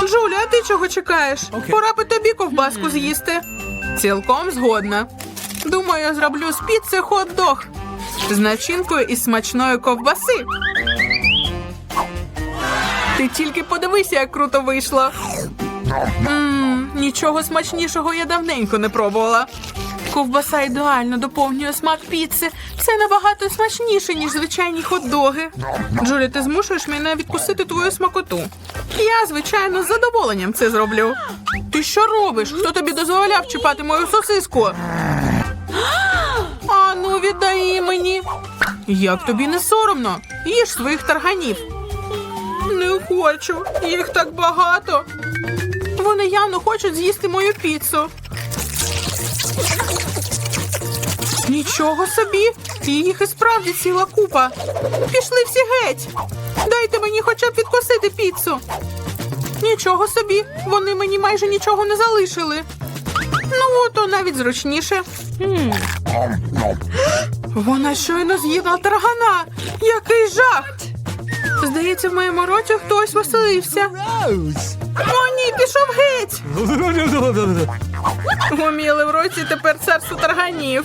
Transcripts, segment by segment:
Джуля, а ти чого чекаєш? Пора би тобі ковбаску з'їсти. Цілком згодна. Думаю, я зроблю з піци хот-дог з начинкою із смачної ковбаси. Ти тільки подивися, як круто вийшло. Мм, нічого смачнішого я давненько не пробувала. Ковбаса ідеально доповнює смак піци. Це набагато смачніше, ніж звичайні хот-доги. Джулі, ти змушуєш мене відкусити твою смакоту. Я, звичайно, з задоволенням це зроблю. Ти що робиш? Хто тобі дозволяв чіпати мою сосиску? А ну віддай мені. Як тобі не соромно? Їж своїх тарганів. Не хочу, їх так багато. Вони явно хочуть з'їсти мою піцу. Нічого собі, їх і справді ціла купа. Пішли всі геть. Дайте мені хоча б відкусити піцу. Нічого собі, вони мені майже нічого не залишили. Ну, то навіть зручніше. Вона щойно з'їла таргана. Який жах! Здається, в моєму роті хтось веселився. О, ні, пішов геть. Гуміли в році тепер царство тарганів.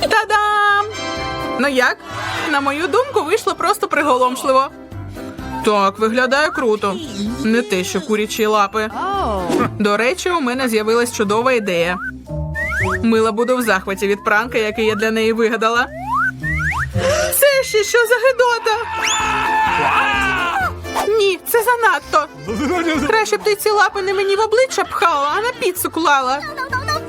Та-дам! Ну як? На мою думку, вийшло просто приголомшливо. Так, виглядає круто. Не те, що курячі лапи. До речі, у мене з'явилась чудова ідея. Мила буду в захваті від пранка, який я для неї вигадала. Це ще що за гидота? Ні, це занадто. Краще б ти ці лапи не мені в обличчя пхала, а на піцу клала.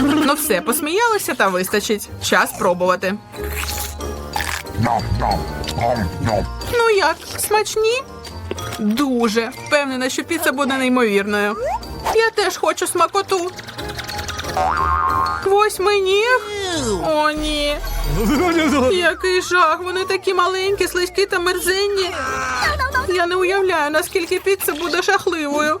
Ну все, посміялися та вистачить. Час пробувати. Ну як, смачні? Дуже. Впевнена, що піца буде неймовірною. Я теж хочу смакоту. Восьминіг? О, ні. Який жах, вони такі маленькі, слизькі та мерзенні. Я не уявляю, наскільки піца буде жахливою.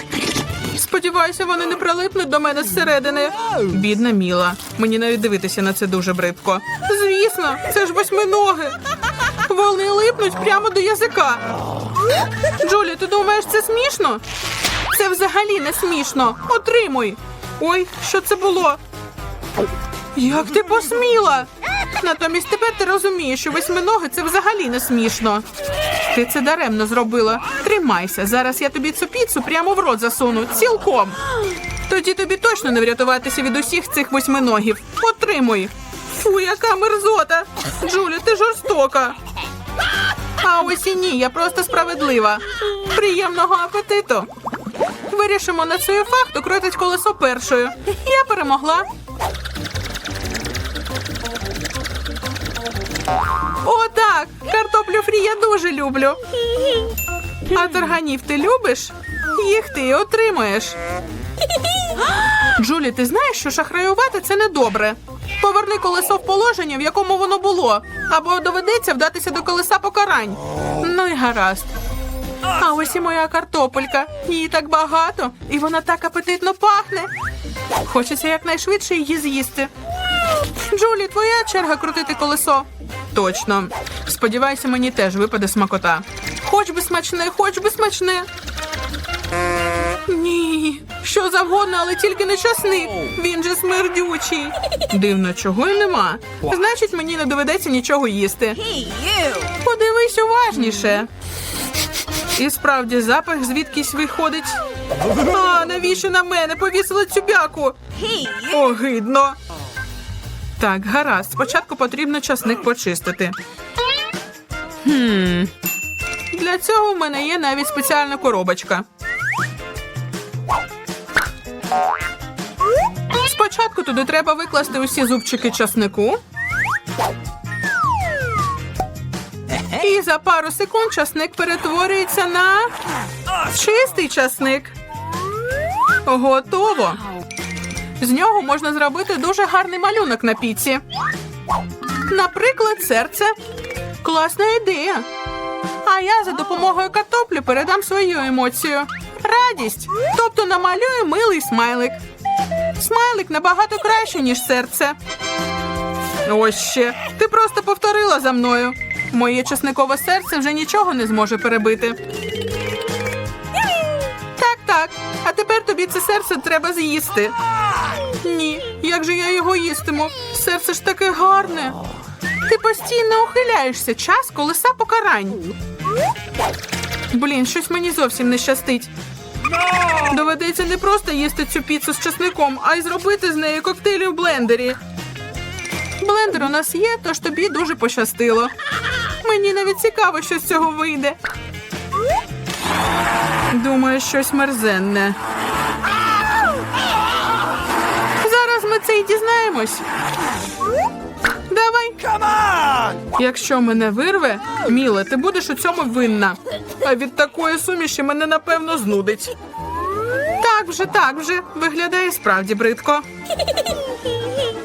Сподіваюся, вони не прилипнуть до мене зсередини. Бідна Міла. Мені навіть дивитися на це дуже бридко. Звісно, це ж восьминоги. Вони липнуть прямо до язика. Джулі, ти думаєш, це смішно? Це взагалі не смішно. Отримуй. Ой, що це було? Як ти посміла? Натомість тепер ти розумієш, що восьминоги це взагалі не смішно. Ти це даремно зробила. Тримайся, зараз я тобі цю піцу прямо в рот засуну, цілком. Тоді тобі точно не врятуватися від усіх цих восьминогів. Отримуй. Фу, яка мерзота. Джулі, ти жорстока. А ось і ні, я просто справедлива. Приємного апетиту. Вирішимо на цю факту крутить колесо першою. Я перемогла. О, так! Картоплю фрі я дуже люблю. А тарганів ти любиш? Їх ти і отримаєш. Джулі, ти знаєш, що шахраювати це недобре. Поверни колесо в положення, в якому воно було, або доведеться вдатися до колеса покарань. Ну і гаразд. А ось і моя картопелька. Її так багато, і вона так апетитно пахне. Хочеться якнайшвидше її з'їсти. Джулі, твоя черга крутити колесо. Точно. Сподіваюся, мені теж випаде смакота. Хоч би смачне, хоч би смачне. Ні, що завгодно, але тільки не часник. Він же смердючий. Дивно, чого й нема. Значить, мені не доведеться нічого їсти. Подивись уважніше. І справді запах звідкись виходить. А, навіщо на мене повісили цю бяку? Огидно. Так, гаразд. Спочатку потрібно часник почистити. Хм. Для цього в мене є навіть спеціальна коробочка. Спочатку туди треба викласти усі зубчики часнику. І за пару секунд часник перетворюється на чистий часник. Готово. З нього можна зробити дуже гарний малюнок на піці. Наприклад, серце. Класна ідея. А я за допомогою картоплі передам свою емоцію. Радість. Тобто намалюю милий смайлик. Смайлик набагато краще, ніж серце. Ось ще. Ти просто повторила за мною. Моє чесникове серце вже нічого не зможе перебити. Так, так. А тепер тобі це серце треба з'їсти. Ні, як же я його їстиму? Серце ж таке гарне. Ти постійно ухиляєшся. Час колеса покарань. Блін, щось мені зовсім не щастить. Доведеться не просто їсти цю піцу з чесником, а й зробити з неї коктейлі в блендері. Блендер у нас є, тож тобі дуже пощастило. Мені навіть цікаво, що з цього вийде. Думаю, щось мерзенне. Зараз ми це і дізнаємось. Якщо мене вирве, Міле, ти будеш у цьому винна. А від такої суміші мене напевно знудить. Так вже, так вже. Виглядає справді бридко.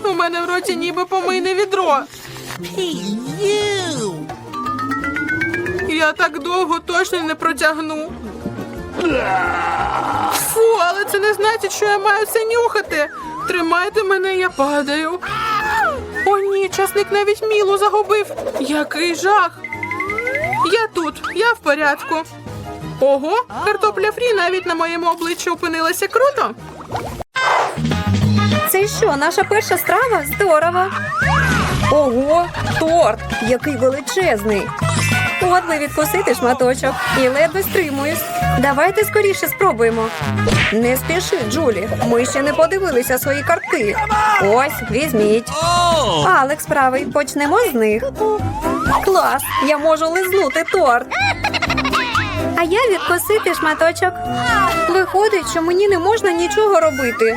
У мене в роті ніби помийне відро. Я так довго точно не протягну. Фу, але це не значить, що я маю це нюхати. Тримайте мене, я падаю. О, ні, часник навіть мілу загубив. Який жах. Я тут, я в порядку. Ого, картопля фрі навіть на моєму обличчі опинилася круто. Це що, наша перша страва? Здорово. Ого, торт, який величезний. От би відкусити шматочок і ледве стримуюсь. Давайте скоріше спробуємо. Не спіши, Джулі. Ми ще не подивилися свої картки. Ось, візьміть. Алекс правий, почнемо з них. Клас! Я можу лизнути торт. А я відкусити шматочок. Виходить, що мені не можна нічого робити.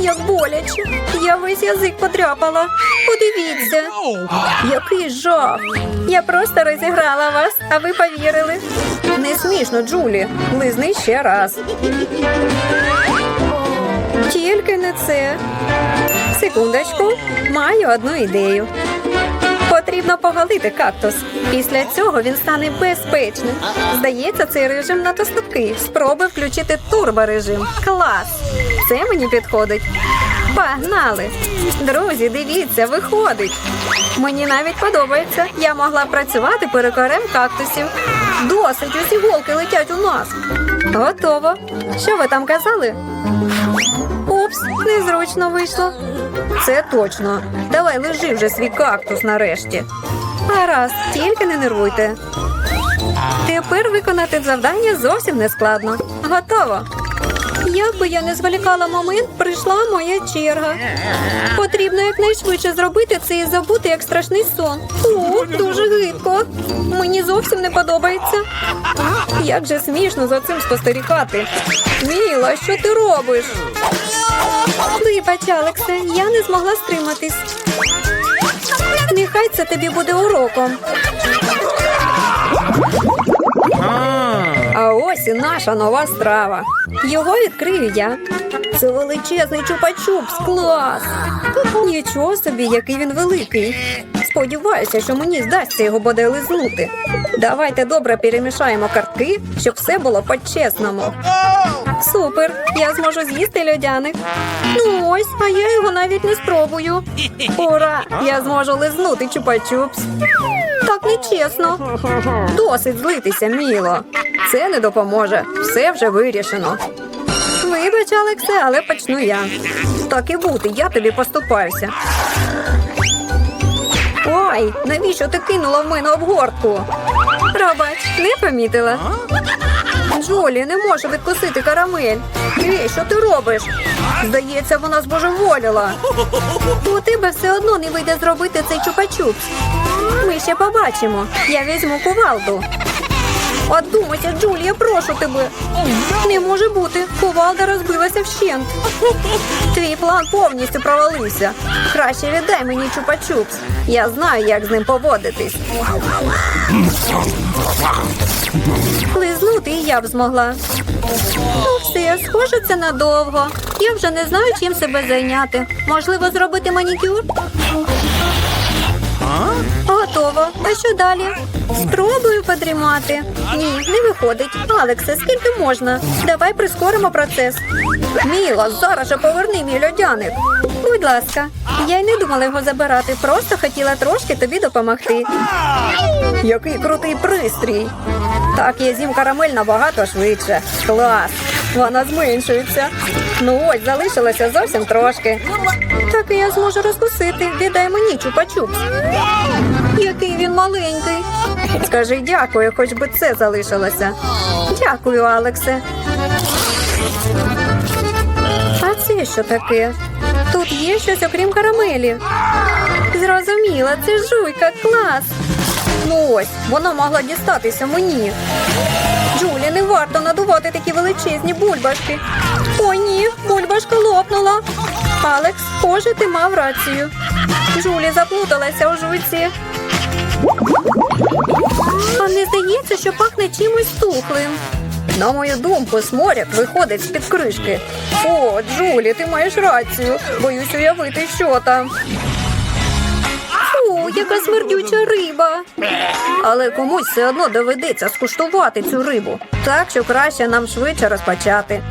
Як боляче. Я весь язик потряпала. Подивіться. Який жах. Я просто розіграла вас, а ви повірили. Не смішно, Джулі. Лизни ще раз. Тільки не це. Секундочку, маю одну ідею. Потрібно поголити кактус. Після цього він стане безпечним. Здається, цей режим надто слабкий. Спробуй включити турборежим. Клас! Це мені підходить. Погнали! Друзі, дивіться, виходить. Мені навіть подобається. Я могла працювати перекорем кактусів. Досить, усі голки летять у нас. Готово. Що ви там казали? Упс, незручно вийшло. Це точно. Давай лежи вже свій кактус нарешті. Гаразд, тільки не нервуйте. Тепер виконати завдання зовсім не складно. Готово. Як би я не зволікала момент, прийшла моя черга. Потрібно якнайшвидше зробити це і забути як страшний сон. О, дуже гидко. Мені зовсім не подобається. Як же смішно за цим спостерігати. Міла, що ти робиш? Вибач, Алексе, я не змогла стриматись. Нехай це тобі буде уроком. А ось і наша нова страва. Його відкрию я. Це величезний чупа-чупс, клас! Нічого собі, який він великий. Сподіваюся, що мені здасться його буде лизнути. Давайте добре перемішаємо картки, щоб все було по-чесному. Супер! Я зможу з'їсти льодяник. Ну ось, а я його навіть не спробую. Ура! Я зможу лизнути чупа-чупс. Так нечесно. Досить злитися, міло. Це не допоможе. Все вже вирішено. Вибач, Алексе, але почну я. Так і бути, я тобі поступаюся. Ой, навіщо ти кинула в мене обгортку? Пробач, не помітила. Джулі, не можу відкусити карамель. Ей, що ти робиш? Здається, вона збожеволіла. У тебе все одно не вийде зробити цей чупа-чупс. Ми ще побачимо. Я візьму кувалду. Одумайся, Джулія, прошу тебе. Не може бути. Кувалда розбилася вщент. Твій план повністю провалився. Краще віддай мені чупа-чупс. Я знаю, як з ним поводитись. Лизнути і я б змогла. Ну, все, схоже, це надовго. Я вже не знаю, чим себе зайняти. Можливо, зробити манікюр? Готово. А що далі? Спробую подрімати. Ні, не виходить. Алексе, скільки можна? Давай прискоримо процес. Міла, зараз же поверни мій льодяник. Будь ласка, я й не думала його забирати, просто хотіла трошки тобі допомогти. Який крутий пристрій. Так, я з'їм карамель набагато швидше. Клас. Вона зменшується. Ну ось, залишилося зовсім трошки. Так і я зможу розкусити. Віддай мені чупа-чупс. Який він маленький. Скажи дякую, хоч би це залишилося. Дякую, Алексе. А це що таке? Тут є щось окрім карамелі. Зрозуміла, це жуйка, клас. Ну ось, вона могла дістатися мені. Джулі, не варто надувати такі величезні бульбашки. О, ні, бульбашка лопнула. Алекс, схоже, ти мав рацію. Джулі заплуталася у жуйці. А не здається, що пахне чимось тухлим. На мою думку, сморяк виходить з-під кришки. О, Джулі, ти маєш рацію. Боюсь уявити, що там. Фу, яка смердюча риба. Але комусь все одно доведеться скуштувати цю рибу. Так що краще нам швидше розпочати.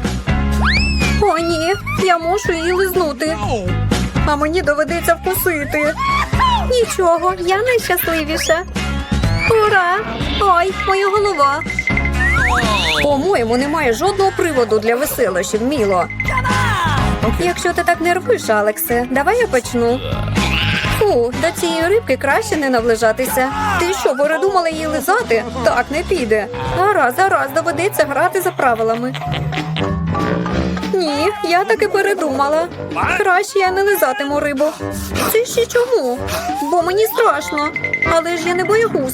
О, ні, я мушу її лизнути. А мені доведеться вкусити. Нічого, я найщасливіша. Ура! Ой, моя голова. По-моєму, немає жодного приводу для веселощів, Міло. Якщо ти так нервиш, Алексе, давай я почну. Фу, до цієї рибки краще не наближатися. Ти що, передумала її лизати? Так, не піде. Гаразд, гаразд, доведеться грати за правилами. Ні, я таки передумала. Краще я не лизатиму рибу. Це ще чому? Бо мені страшно. Але ж я не боягуз.